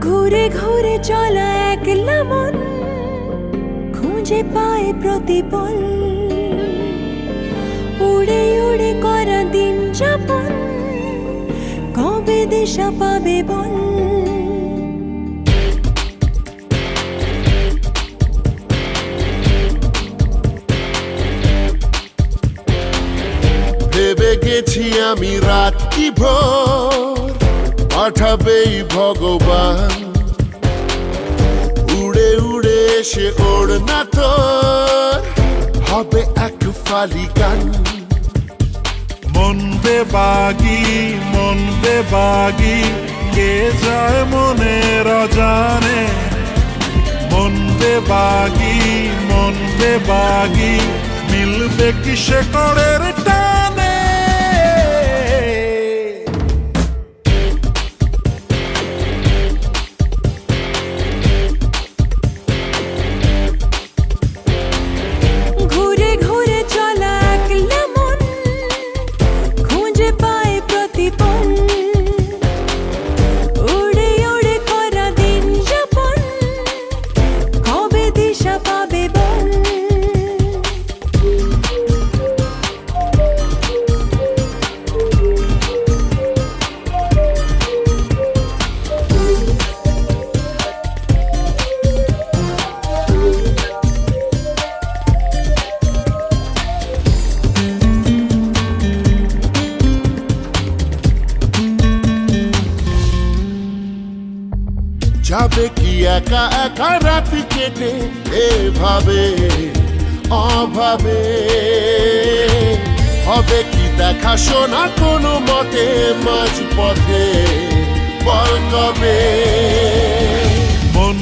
ঘুরে ঘুরে চলা একলা মন খুঁজে পায় প্রতিপল। উড়ে উড়ে করা দিন যাপন, কবে দিশা পাবে বল? ভেবে গেছি আমি রাত কি ভোর। পাঠাবেই ভগবান। উড়ে উড়ে এসে ওর না তোর। হবে এক ফালি গান। মন বাগি মন বাগি, কে যায় মনে অজানে? মন বাগি মন বাগি, মিলবে কি সে করের টানে? যাবে কি একা একা রাত কেটে? এভাবে, অভাবে। হবে কি দেখা শোনা কোনো মতে মাঝ পথে বল কবে? মন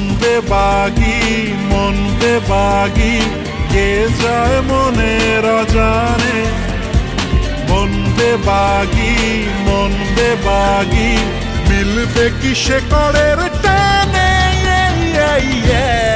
বাগি মন বাগি, কে যায় মনের অজানে? মন বাগি মন বাগি, মিলবে কি সে করের Yeah,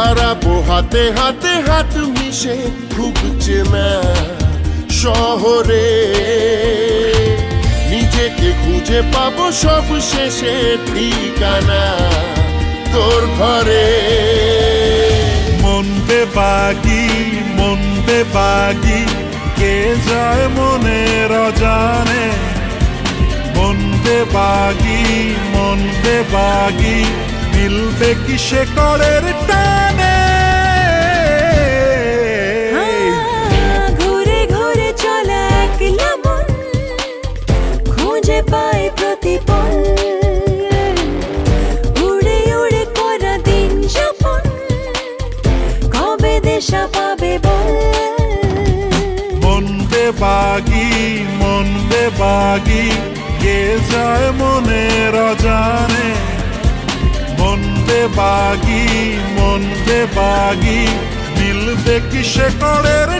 হারাবো হাতে হাতে হাত মিশে খুব চেনা শহরে। নিজেকে খুঁজে পাবো সব শেষে ঠিকানা তোর ঘরে। মন বাগি মন বাগি, কে যায় মনের অজানে? মন বাগি মন বাগি মিলবে কি সে করের টানে? ঘুরে ঘুরে চলা একলা মন। খুঁজে পায় প্রতিপল। উড়ে উড়ে করা দিন যাপন। কবে দিশা পাবে বল? মন বাগি মন বাগি কে যায় মনের অজানে? বাগি মন বাগি দিল দেখি সে করের